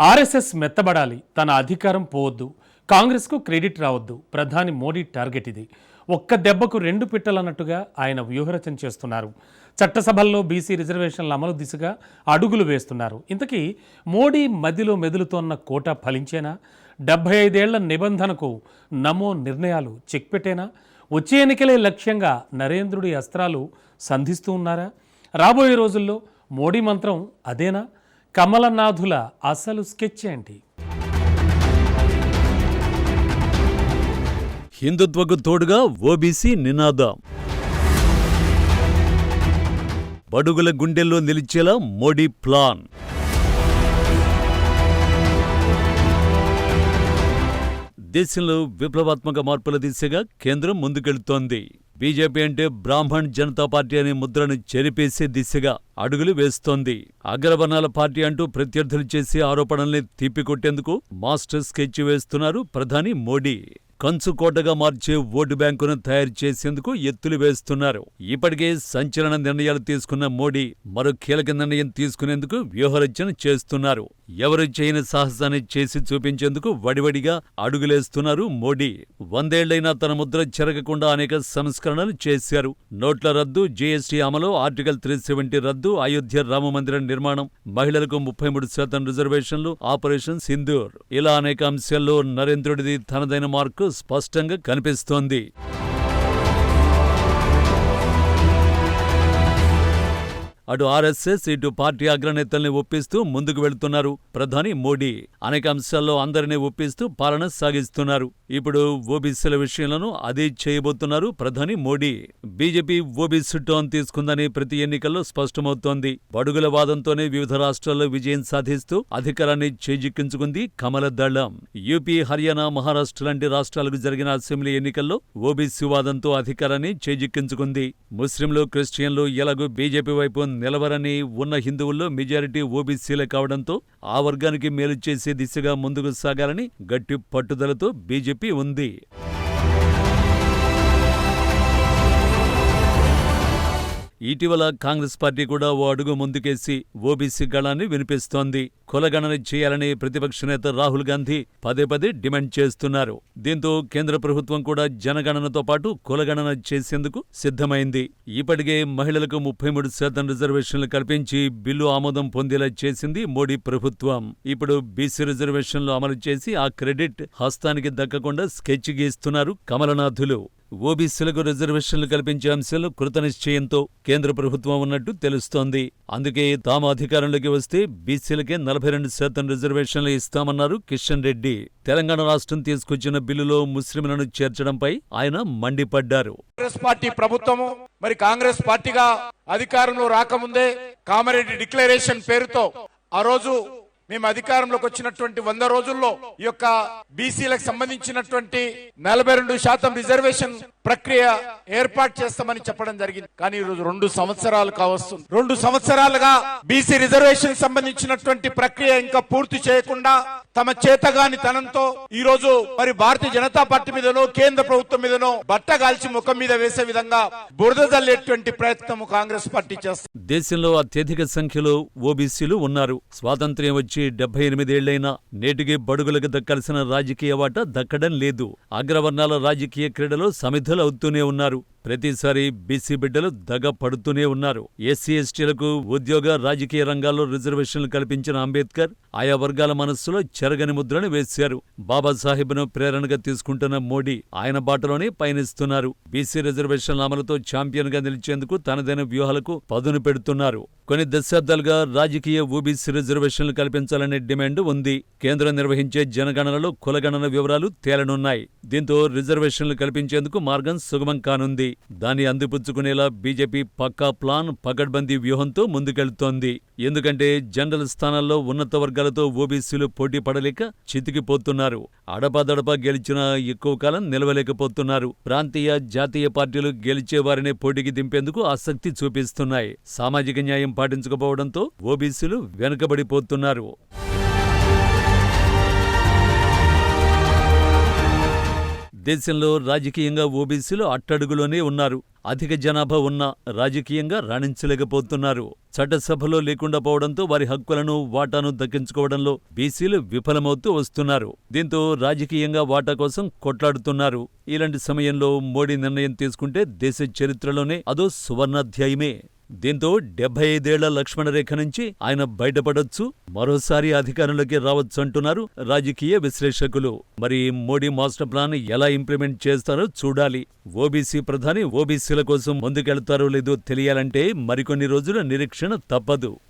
RSS మెత్తబడాలి తన అధికారం పోవద్దు కాంగ్రెస్కు క్రెడిట్ రావద్దు ప్రధాని మోడీ టార్గెట్ ఇది. ఒక్క దెబ్బకు రెండు పిట్టలన్నట్టుగా ఆయన వ్యూహరచన చేస్తున్నారు. చట్టసభల్లో బీసీ రిజర్వేషన్ల అమలు దిశగా అడుగులు వేస్తున్నారు. ఇంతకీ మోడీ మదిలో మెదులుతోన్న కోట ఫలించేనా? డెబ్బై ఐదేళ్ళ నిబంధనకు నమో నిర్ణయాలు చెక్ పెట్టేనా? వచ్చే ఎన్నికలే లక్ష్యంగా నరేంద్రుడి అస్త్రాలు సంధిస్తూ ఉన్నారా? రాబోయే రోజుల్లో మోడీ మంత్రం అదేనా? కమలనాథుల అసలు స్కెచ్ ఏంటి? హిందుత్వకు తోడుగా ఓబీసీ నినాదం. బడుగుల గుండెల్లో నిలిచేలా మోడీ ప్లాన్. దేశంలో విప్లవాత్మక మార్పుల దిశగా కేంద్రం ముందుకెళ్తోంది. బీజేపీ అంటే బ్రాహ్మణ్ జనతా పార్టీ అనే ముద్రను చెరిపేసే దిశగా అడుగులు వేస్తోంది. అగ్రవర్ణాల పార్టీ అంటూ ప్రత్యర్థులు చేసే ఆరోపణల్ని తిప్పికొట్టేందుకు మాస్టర్ స్కెచ్ వేస్తున్నారు ప్రధాని మోడీ. కంచుకోటగా మార్చే ఓటు బ్యాంకును తయారు చేసేందుకు ఎత్తులు వేస్తున్నారు. ఇప్పటికే సంచలన నిర్ణయాలు తీసుకున్న మోడీ మరో కీలక నిర్ణయం తీసుకునేందుకు వ్యూహరచన చేస్తున్నారు. ఎవరు చేయని సాహసాన్ని చేసి చూపించేందుకు వడివడిగా అడుగులేస్తున్నారు మోడీ. వందేళ్ళైనా తన ముద్ర చెరగకుండా అనేక సంస్కరణలు చేశారు. నోట్ల రద్దు జీఎస్టీ అమలు ఆర్టికల్ త్రీ సెవెంటీ రద్దు అయోధ్య రామమందిరం నిర్మాణం మహిళలకు ముప్పై మూడు శాతం రిజర్వేషన్లు ఆపరేషన్ సింధూర్. ఇలా అనేక అంశాల్లో నరేంద్రుడిది తనదైన మార్కు స్పష్టంగా కనిపిస్తోంది. అటు ఆర్ఎస్ఎస్ ఇటు పార్టీ అగ్రనేతల్ని ఒప్పిస్తూ ముందుకు వెళుతున్నారు ప్రధాని మోడీ. అనేక అంశాల్లో అందరినీ ఒప్పిస్తూ పాలన సాగిస్తున్నారు. ఇప్పుడు ఓబీసీల విషయంలోనూ అదే చేయబోతున్నారు ప్రధాని మోడీ. బీజేపీ ఓబీసీ టోన్ తీసుకుందని ప్రతి ఎన్నికల్లో స్పష్టమవుతోంది. బడుగుల వాదంతోనే వివిధ రాష్ట్రాల్లో విజయం సాధిస్తూ అధికారాన్ని చేజిక్కించుకుంది కమల దళం. యూపీ హర్యానా మహారాష్ట్ర లాంటి రాష్ట్రాలకు జరిగిన అసెంబ్లీ ఎన్నికల్లో ఓబీసీ వాదంతో అధికారాన్ని చేజిక్కించుకుంది. ముస్లింలు క్రిస్టియన్లు ఎలాగూ బీజేపీ వైపు నిలవరని ఉన్న హిందువుల్లో మెజారిటీ ఓబీసీలే కావడంతో ఆ వర్గానికి మేలు చేసే దిశగా ముందుకు సాగాలని గట్టి పట్టుదలతో బీజేపీ ఉంది. ఇటీవల కాంగ్రెస్ పార్టీ కూడా ఓ అడుగు ముందుకేసి ఓబీసీ గళాన్ని వినిపిస్తోంది. కులగణన చేయాలని ప్రతిపక్ష నేత రాహుల్ గాంధీ పదే పదే డిమాండ్ చేస్తున్నారు. దీంతో కేంద్ర ప్రభుత్వం కూడా జనగణనతో పాటు కులగణన చేసేందుకు సిద్ధమైంది. ఇప్పటికే మహిళలకు ముప్పై మూడు శాతం రిజర్వేషన్లు కల్పించి బిల్లు ఆమోదం పొందేలా చేసింది మోడీ ప్రభుత్వం. ఇప్పుడు బీసీ రిజర్వేషన్లు అమలు చేసి ఆ క్రెడిట్ హస్తానికి దక్కకుండా స్కెచ్ గీస్తున్నారు కమలనాథులు. ఓబీసీలకు రిజర్వేషన్లు కల్పించే అంశంలో కృతనిశ్చయంతో కేంద్ర ప్రభుత్వం ఉన్నట్టు తెలుస్తోంది. అందుకే తాము అధికారంలోకి వస్తే బీసీలకే నలభై రెండు శాతం రిజర్వేషన్లు ఇస్తామన్నారు కిషన్ రెడ్డి. తెలంగాణ రాష్ట్రం తీసుకొచ్చిన బిల్లులో ముస్లింలను చేర్చడంపై ఆయన మండిపడ్డారు. కాంగ్రెస్ పార్టీ ప్రభుత్వము మరి కాంగ్రెస్ పార్టీగా అధికారంలో రాకముందే కామారెడ్డి డిక్లరేషన్ పేరుతో ఆ రోజు మేము అధికారంలోకి వచ్చినటువంటి వంద రోజుల్లో ఈ యొక్క బీసీలకు సంబంధించినటువంటి నలభై రెండు శాతం రిజర్వేషన్ ప్రక్రియ ఏర్పాటు చేస్తామని చెప్పడం జరిగింది. కానీ ఈ రోజు రెండు సంవత్సరాలు కావస్తుంది రెండు సంవత్సరాలుగా బీసీ రిజర్వేషన్ సంబంధించినటువంటి ప్రక్రియ ఇంకా పూర్తి చేయకుండా తమ చేతగాని తనంతో ఈ రోజు మరి భారతీయ జనతా పార్టీ మీదనో కేంద్ర ప్రభుత్వం మీదనో బట్ట కాల్చి ముఖం మీద వేసే విధంగా బురద జల్లేటువంటి ప్రయత్నం కాంగ్రెస్ పార్టీ చేస్తుంది దేశంలో అత్యధిక సంఖ్యలో ఓబీసీలు ఉన్నారు. స్వాతంత్ర్యం వచ్చి డెబ్బై ఎనిమిదేళ్ళైనా నేటికి బడుగులకు దక్కాల్సిన రాజకీయ వాట దక్కడం లేదు. అగ్రవర్ణాల రాజకీయ క్రీడలో సమిధులు అవుతూనే ఉన్నారు. ప్రతిసారి బీసీ బిడ్డలు దగ పడుతూనే ఉన్నారు. ఎస్సీ ఎస్టీలకు ఉద్యోగ రాజకీయ రంగాల్లో రిజర్వేషన్లు కల్పించిన అంబేద్కర్ ఆయా వర్గాల మనస్సులో చెరగని ముద్రను వేశారు. బాబాసాహెబ్ను ప్రేరణగా తీసుకుంటున్న మోడీ ఆయన బాటలోనే పయనిస్తున్నారు. బీసీ రిజర్వేషన్ల అమలుతో ఛాంపియన్గా నిలిచేందుకు తనదైన వ్యూహాలకు పదును పెడుతున్నారు. కొన్ని దశాబ్దాలుగా రాజకీయ ఓబీసీ రిజర్వేషన్లు కల్పించాలనే డిమాండ్ ఉంది. కేంద్రం నిర్వహించే జనగణనలో కులగణన వివరాలు తేలనున్నాయి. దీంతో రిజర్వేషన్లు కల్పించేందుకు మార్గం సుగమం కానుంది. దాన్ని అందిపుచ్చుకునేలా బీజేపీ పక్కా ప్లాన్ పకడ్బందీ వ్యూహంతో ముందుకెళ్తోంది. ఎందుకంటే జనరల్ స్థానాల్లో ఉన్నత వర్గాలతో ఓబీసీలు పోటీ పడలేక చితికిపోతున్నారు. అడపాదడపా గెలిచినా ఎక్కువ కాలం నిలవలేకపోతున్నారు. ప్రాంతీయ జాతీయ పార్టీలు గెలిచే వారినే పోటీకి దింపేందుకు ఆసక్తి చూపిస్తున్నాయి. సామాజిక న్యాయం పాటించకపోవడంతో ఓబీసీలు వెనుకబడిపోతున్నారు. దేశంలో రాజకీయంగా ఓబీసీలు అట్టడుగులోనే ఉన్నారు. అధిక జనాభా ఉన్న రాజకీయంగా రాణించలేకపోతున్నారు. చట్టసభలో లేకుండా పోవడంతో వారి హక్కులను వాటాను దక్కించుకోవడంలో బీసీలు విఫలమవుతూ వస్తున్నారు. దీంతో రాజకీయంగా వాటా కోసం కొట్లాడుతున్నారు. ఇలాంటి సమయంలో మోడీ నిర్ణయం తీసుకుంటే దేశ చరిత్రలోనే అదో సువర్ణాధ్యాయమే. దీంతో డెబ్బై ఐదేళ్ళ లక్ష్మణరేఖ నుంచి ఆయన బయటపడొచ్చు మరోసారి అధికారంలోకి రావచ్చు అంటున్నారు రాజకీయ విశ్లేషకులు. మరి మోడీ మాస్టర్ ప్లాన్ ఎలా ఇంప్లిమెంట్ చేస్తారో చూడాలి. ఓబీసీ ప్రధాని ఓబీసీల కోసం ముందుకెళ్తారో లేదో తెలియాలంటే మరికొన్ని రోజుల నిరీక్షణ తప్పదు.